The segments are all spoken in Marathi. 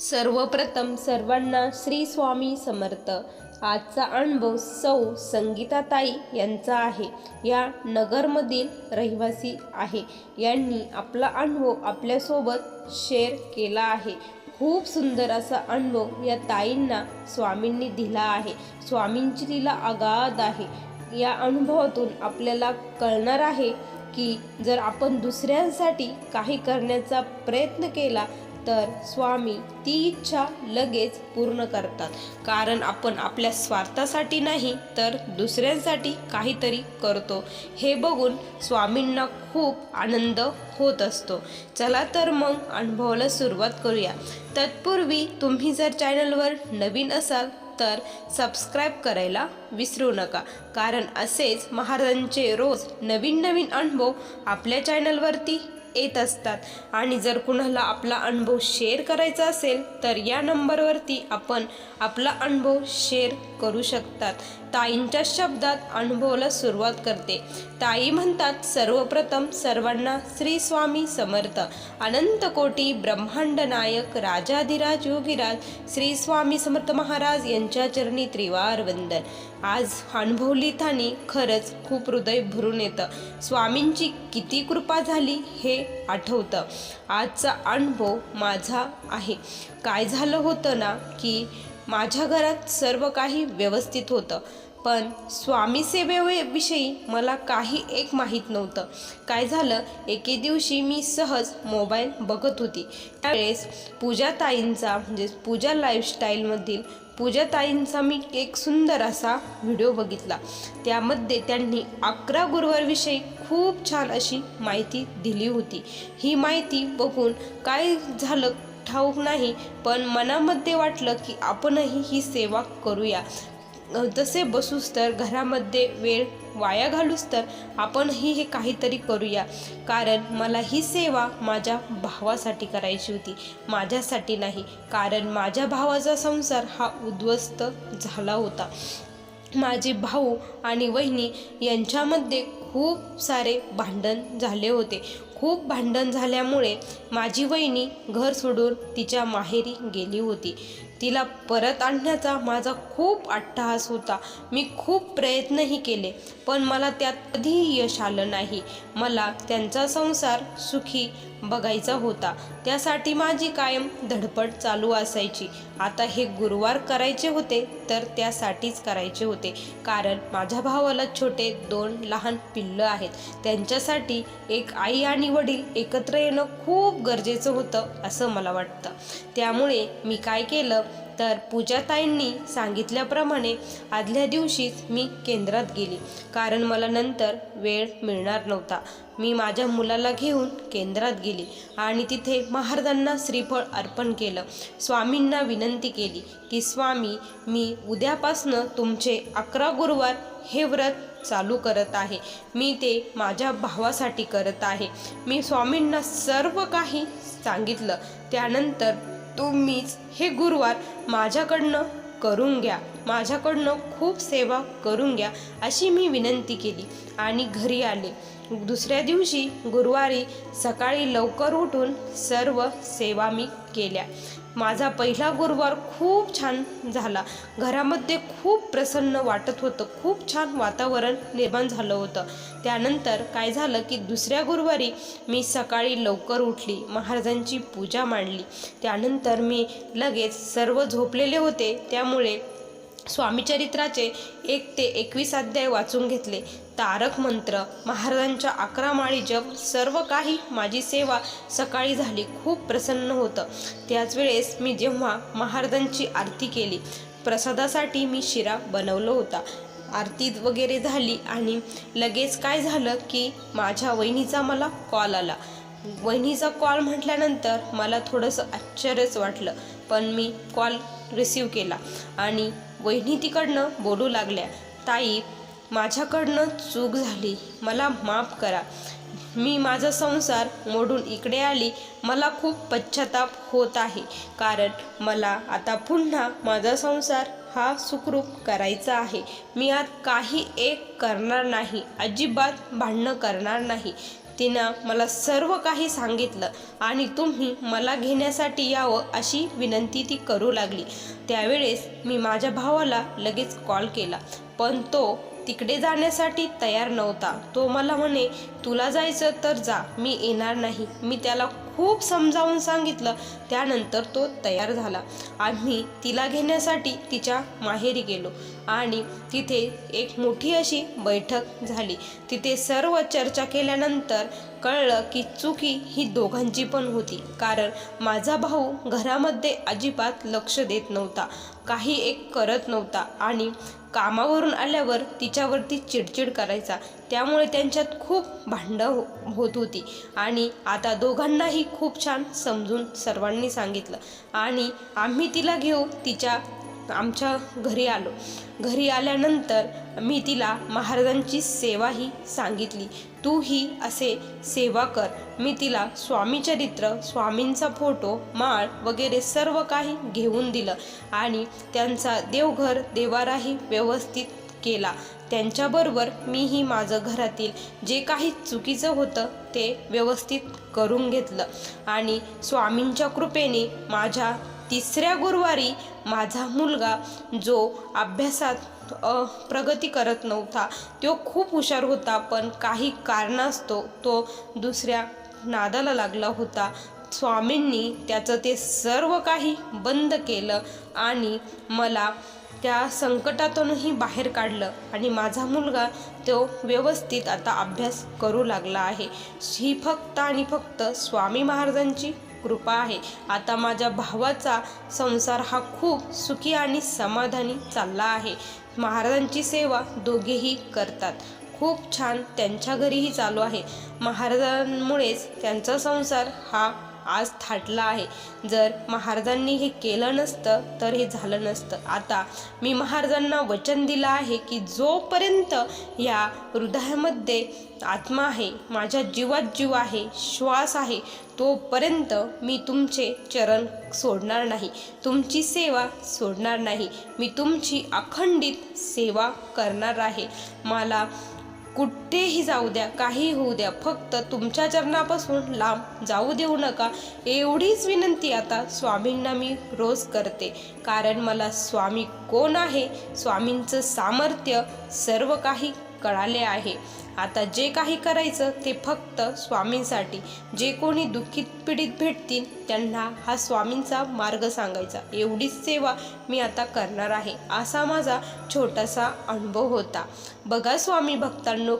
सर्वप्रथम सर्वांना श्री स्वामी समर्थ. आजचा अनुभव सौ संगीताताई यांचा आहे. या नगरमधील रहिवासी आहे. यांनी आपला अनुभव आपल्यासोबत शेअर केला आहे. खूप सुंदर असा अनुभव या ताईंना स्वामींनी दिला आहे. स्वामींची तिला अगाध आहे. या अनुभवातून आपल्याला कळणार आहे की जर आपण दुसऱ्यांसाठी काही करण्याचा प्रयत्न केला तर स्वामी ती इच्छा लगेच पूर्ण करतात. कारण आपण आपल्या स्वार्थासाठी नाही तर दुसऱ्यांसाठी काहीतरी करतो. हे बघून स्वामींना खूप आनंद होत असतो. चला तर मग अनुभवाला सुरुवात करूया. तत्पूर्वी तुम्ही जर चॅनलवर नवीन असाल तर सबस्क्राईब करायला विसरू नका. कारण असेच महाराजांचे रोज नवीन नवीन अनुभव आपल्या चॅनलवरती येत असतात. आणि जर कुणाला आपला अनुभव शेअर करायचा असेल तर या नंबरवरती आपण आपला अनुभव शेअर करू शकतात. ताईंच्या शब्दात अनुभवाला सुरुवात करते. ताई म्हणतात सर्वप्रथम सर्वांना श्री स्वामी समर्थ. अनंत कोटी ब्रह्मांड नायक राजाधिराज योगीराज श्री स्वामी समर्थ महाराज यांच्या चरणी त्रिवार वंदन. आज अनुभवली थानी खरंच खूप हृदय भरून येतं. स्वामींची किती कृपा झाली हे आठवतं. आजचा अनुभव माझा आहे. काय झालं होतं ना की माझ्या घरात सर्व काही व्यवस्थित होतं. पण स्वामीसेवेविषयी मला काही एक माहीत नव्हतं. काय झालं? एके दिवशी मी सहज मोबाईल बघत होती. त्यावेळेस पूजाताईंचा म्हणजे पूजा लाईफस्टाईलमधील पूजाताईंचा मी एक सुंदर असा व्हिडिओ बघितला. त्यामध्ये त्यांनी अकरा गुरुवारविषयी खूप छान अशी माहिती दिली होती. ही माहिती बघून काय झालं ठाऊक नाही पण मनामध्ये वाटलं की आपणही ही सेवा करूया. तसे बसूस तर घरामध्ये वेळ वाया घालूस तर आपणही हे काहीतरी करूया. कारण मला ही सेवा माझ्या भावासाठी करायची होती माझ्यासाठी नाही. कारण माझ्या भावाचा संसार हा उद्ध्वस्त झाला होता. माझे भाऊ आणि वहिनी यांच्यामध्ये खूप सारे भांडण झाले होते. खूप भांडण झाल्यामुळे माझी वहिनी घर सोडून तिच्या माहेरी गेली होती. तिला परत आणण्याचा माझा खूप अट्टहास होता. मी खूप प्रयत्नही केले पण मला त्यात कधीही यश आलं नाही. मला त्यांचा संसार सुखी बघायचा होता. त्यासाठी माझी कायम धडपड चालू असायची. आता हे गुरुवार करायचे होते तर त्यासाठीच करायचे होते. कारण माझ्या भावाला छोटे दोन लहान पिल्लं आहेत. त्यांच्यासाठी एक आई आणि वडील एकत्र येणं खूप गरजेचं होतं असं मला वाटतं. त्यामुळे मी काय केलं? तर पूजाताईंनी सांगितल्याप्रमाणे आदल्या दिवशीच मी केंद्रात गेली. कारण मला नंतर वेळ मिळणार नव्हता. मी माझ्या मुलाला घेऊन केंद्रात गेली आणि तिथे महाराजांना श्रीफळ अर्पण केलं. स्वामींना विनंती केली की स्वामी मी उद्यापासनं तुमचे अकरा गुरुवार हे व्रत चालू करत आहे. मी ते माझ्या भावासाठी करत आहे. मी स्वामींना सर्व काही सांगितलं. त्यानंतर तुम्हीच हे गुरुवार माझ्याकडनं करून घ्या. माझ्याकडनं खूप सेवा करून घ्या अशी मी विनंती केली आणि घरी आले. दुसऱ्या दिवशी गुरुवारी सकाळी लवकर उठून सर्व सेवा मी केल्या. माझा पहिला गुरुवार खूप छान झाला. घरामध्ये खूप प्रसन्न वाटत होतं. खूप छान वातावरण निर्माण झालं होतं. त्यानंतर काय झालं की दुसऱ्या गुरुवारी मी सकाळी लवकर उठली. महाराजांची पूजा मांडली. त्यानंतर मी लगेच सर्व झोपलेले होते. त्यामुळे स्वामीचरित्राचे एक ते एकवीस अध्याय वाचून घेतले. तारक मंत्र महाराजांच्या अकरा माळी जप सर्व काही माझी सेवा सकाळी झाली खूप प्रसन्न होतं. त्याच वेळेस मी जेव्हा महाराजांची आरती केली प्रसादासाठी मी शिरा बनवला होता. आरती वगैरे झाली आणि लगेच काय झालं की माझ्या वहिनीचा मला कॉल आला. वहिनीचा कॉल म्हटल्यानंतर मला थोडंसं आश्चर्यच वाटलं पण मी कॉल रिसीव केला आणि वहिनी तिकडनं बोलू लागल्या. ताई माझ्याकडनं चूक झाली. मला माफ करा. मी माझा संसार मोडून इकडे आली. मला खूप पश्चाताप होत आहे. कारण मला आता पुन्हा माझा संसार हा सुखरूप करायचा आहे. मी आत काही एक करणार नाही. अजिबात भांडणं करणार नाही. तिनं मला सर्व काही सांगितलं आणि तुम्ही मला घेण्यासाठी यावं अशी विनंती ती करू लागली. त्यावेळेस मी माझ्या भावाला लगेच कॉल केला. पण तो तिकडे जाण्यासाठी तयार नव्हता. तो मला म्हणे तुला जायचं तर जा. मी येणार नाही. मी त्याला खूप समजावून सांगितलं. त्यानंतर तो तयार झाला. आम्ही तिला घेण्यासाठी तिच्या माहेरी गेलो आणि तिथे एक मोठी अशी बैठक झाली. तिथे सर्व चर्चा केल्यानंतर कळलं की चुकी ही दोघांची पण होती. कारण माझा भाऊ घरामध्ये अजिबात लक्ष देत नव्हता. काही एक करत नव्हता आणि कामावरून आल्यावर तिच्यावरती चिडचिड करायचा. त्यामुळे त्यांच्यात खूप भांडं हो होत होती. आणि आता दोघांनाही खूप छान समजून सर्वांनी सांगितलं. आणि आम्ही तिला घेऊ तिच्या आमच्या घरी आलो. घरी आल्यानंतर मी तिला महाराजांची सेवाही सांगितली. तूही असे सेवा कर. मी तिला स्वामी चरित्र स्वामींचा फोटो माळ वगैरे सर्व काही घेऊन दिलं. आणि त्यांचा देवघर देवाराही व्यवस्थित केला. त्यांच्याबरोबर मीही माझं घरातील जे काही चुकीचं होतं ते व्यवस्थित करून घेतलं. आणि स्वामींच्या कृपेने माझ्या तिसऱ्या गुरुवारी माझा मुलगा जो अभ्यासात प्रगती करत नव्हता तो खूप हुशार होता पण काही कारणास्तव तो दुसऱ्या नादाला लागला होता. स्वामींनी त्याचं ते सर्व काही बंद केलं आणि मला त्या संकटातूनही बाहेर काढलं आणि माझा मुलगा तो व्यवस्थित आता अभ्यास करू लागला आहे. ही फक्त आणि फक्त स्वामी महाराजांची कृपा आहे. आता माझ्या भावाचा संसार हा खूप सुखी आणि समाधानी चालला आहे. महाराजांची सेवा दोघेही करतात. खूप छान त्यांच्या घरीही चालू आहे. महाराजांमुळेच त्यांचा संसार हा आज थाटला आहे. जर महाराजांनी हे केलं नसतं तर हे झालं नसतं. आता मी महाराजांना वचन दिलं आहे की जोपर्यंत या हृदयामध्ये आत्मा आहे माझ्या जीवात जीव आहे श्वास आहे तोपर्यंत मी तुमचे चरण सोडणार नाही तुमची सेवा सोडणार नाही. मी तुमची अखंडित सेवा करणार आहे. मला कुठेही जाऊ द्या काही होऊ द्या फक्त तुमच्या चरणापासून लांब जाऊ देऊ नका. एवढीच विनंती आता स्वामींना मी रोज करते. कारण मला स्वामी कोण आहे? स्वामींचं सामर्थ्य सर्व काही कळाले आहे. आता जे काही करायचं ते फक्त स्वामींसाठी. जे कोणी दुःखित पीडित भेटतील त्यांना हा स्वामींचा मार्ग सांगायचा. एवढीच सेवा मी आता करणार आहे असा माझा छोटासा अनुभव होता. बघा स्वामी भक्तांनो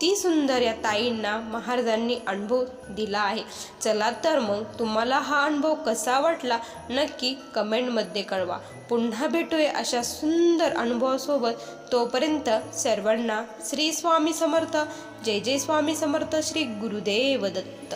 किती सुंदर या ताईंना महाराजांनी अनुभव दिला आहे. चला तर मग तुम्हाला हा अनुभव कसा वाटला नक्की कमेंटमध्ये कळवा. पुन्हा भेटूया अशा सुंदर अनुभवासोबत. तोपर्यंत सर्वांना श्री स्वामी समर्थ. जय जय स्वामी समर्थ श्री गुरुदेव दत्त.